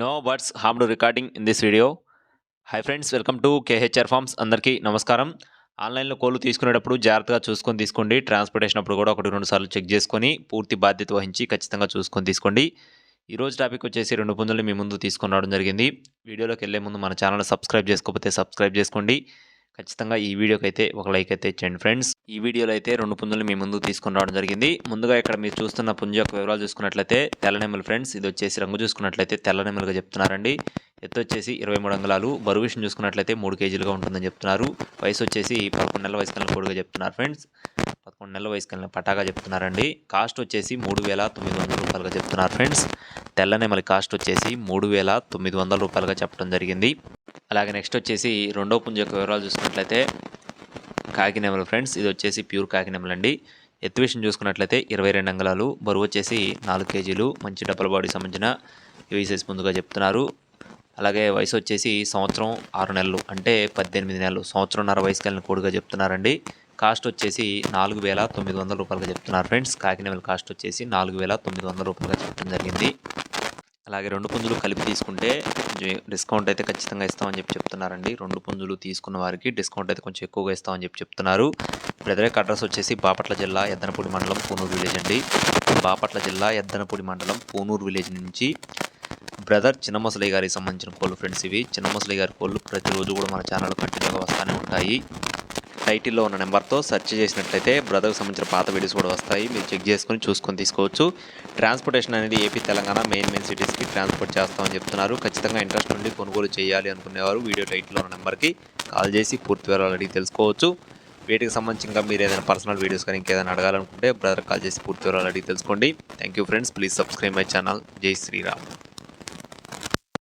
No words ham recording in this video hi friends welcome to KHR farms అందరికీ నమస్కారం. ఆన్లైన్లో కోళ్ళు తీసుకునేటప్పుడు జాగ్రత్తగా చూసుకొని తీసుకోండి. ట్రాన్స్పోర్టేషన్ అప్పుడు కూడా ఒకటి రెండు సార్లు చెక్ చేసుకొని పూర్తి బాధ్యత వహించి ఖచ్చితంగా చూసుకొని తీసుకోండి. ఈ రోజు టాపిక్ వచ్చేసి రెండు పుంజులు మీ ముందు తీసుకొని రావడం జరిగింది. వీడియోలోకి వెళ్ళే ముందు మన ఛానల్ సబ్స్క్రైబ్ చేసుకోకపోతే సబ్స్క్రైబ్ చేసుకోండి. ఖచ్చితంగా ఈ వీడియోకి అయితే ఒక లైక్ అయితే ఇచ్చేయండి ఫ్రెండ్స్ ఈ వీడియోలో అయితే రెండు పుంజులు మీ ముందు తీసుకుని రావడం జరిగింది. ముందుగా ఇక్కడ మీరు చూస్తున్న పుంజు యొక్క వివరాలు చూసుకున్నట్లయితే తెల్లనెమ్మలు ఫ్రెండ్స్ ఇది వచ్చేసి రంగు చూసుకున్నట్లయితే తెల్లనెమ్మలుగా చెప్తున్నారండి. ఎత్తు వచ్చేసి ఇరవై మూడు అంగుళాలు బరువు విషయం చూసుకున్నట్లయితే మూడు కేజీలుగా ఉంటుందని చెప్తున్నారు. వయసు వచ్చేసి పదకొండు నెలల వయసు కలిగిన కోడిగా చెప్తున్నారు ఫ్రెండ్స్. పదకొండు నెలల వయసు కలిగిన పటాగా చెప్తున్నారండి. కాస్ట్ వచ్చేసి మూడు వేల తొమ్మిది వందల రూపాయలుగా చెప్తున్నారు ఫ్రెండ్స్. తెల్లనెమలి కాస్ట్ వచ్చేసి మూడు వేల తొమ్మిది వందల రూపాయలుగా చెప్పడం జరిగింది. అలాగే నెక్స్ట్ వచ్చేసి రెండో పుంజ యొక్క వివరాలు చూసుకున్నట్లయితే కాకినెమలు ఫ్రెండ్స్ ఇది వచ్చేసి ప్యూర్ కాకినెమలు అండి. ఎత్తు విషయం చూసుకున్నట్లయితే ఇరవై రెండు అంగళాలు బరువు వచ్చేసి నాలుగు కేజీలు మంచి డబ్బల బాడీ సంబంధించిన యూఈ సైజ్ ముందుగా చెప్తున్నారు. అలాగే వయసు వచ్చేసి సంవత్సరం ఆరు నెలలు అంటే పద్దెనిమిది నెలలు సంవత్సరంన్నర వయసు కలిగిన కోడిగా చెప్తున్నారండి. కాస్ట్ వచ్చేసి నాలుగు వేల తొమ్మిది వందల రూపాయలుగా చెప్తున్నారు ఫ్రెండ్స్. కాకినెమల కాస్ట్ వచ్చేసి నాలుగు వేల తొమ్మిది వందల రూపాయలుగా చెప్పడం జరిగింది. అలాగే రెండు పుంజులు కలిపి తీసుకుంటే డిస్కౌంట్ అయితే ఖచ్చితంగా ఇస్తామని చెప్పి చెప్తున్నారండి. రెండు పుంజులు తీసుకున్న వారికి డిస్కౌంట్ అయితే కొంచెం ఎక్కువగా ఇస్తామని చెప్పి చెప్తున్నారు. బ్రదరేక్ అడ్రస్ వచ్చేసి బాపట్ల జిల్లా ఎద్దనపూడి మండలం పూనూరు విలేజ్ అండి. బాపట్ల జిల్లా ఎద్దనపూడి మండలం పూనూరు విలేజ్ నుంచి బ్రదర్ చిన్నమసలి గారికి సంబంధించిన కోళ్ళు ఫ్రెండ్స్ ఇవి. చిన్నమసలి గారి కోళ్ళు ప్రతిరోజు కూడా మన ఛానల్ కంటిన్యూగా వస్తూనే ఉంటాయి. టైటిల్లో ఉన్న నెంబర్తో సెర్చ్ చేసినట్లయితే బ్రదర్కి సంబంధించిన పాత వీడియోస్ కూడా వస్తాయి. మీరు చెక్ చేసుకొని చూసుకొని తీసుకోవచ్చు. ట్రాన్స్పోర్టేషన్ అనేది ఏపీ తెలంగాణ మెయిన్ మెయిన్ సిటీస్కి ట్రాన్స్పోర్ట్ చేస్తామని చెప్తున్నారు. ఖచ్చితంగా ఇంట్రెస్ట్ ఉండి కొనుగోలు చేయాలి అనుకునేవారు. వీడియో టైటిల్లో ఉన్న నెంబర్కి కాల్ చేసి పూర్తి వివరాలు అడిగి తెలుసుకోవచ్చు. వీటికి సంబంధించి ఇంకా మీరు ఏదైనా పర్సనల్ వీడియోస్ కానీ ఇంకేదైనా అడగాలనుకుంటే బ్రదర్ కాల్ చేసి పూర్తి వివరాలు అడిగి తెలుసుకోండి. Thank you friends. Please subscribe my channel. జై శ్రీరామ్.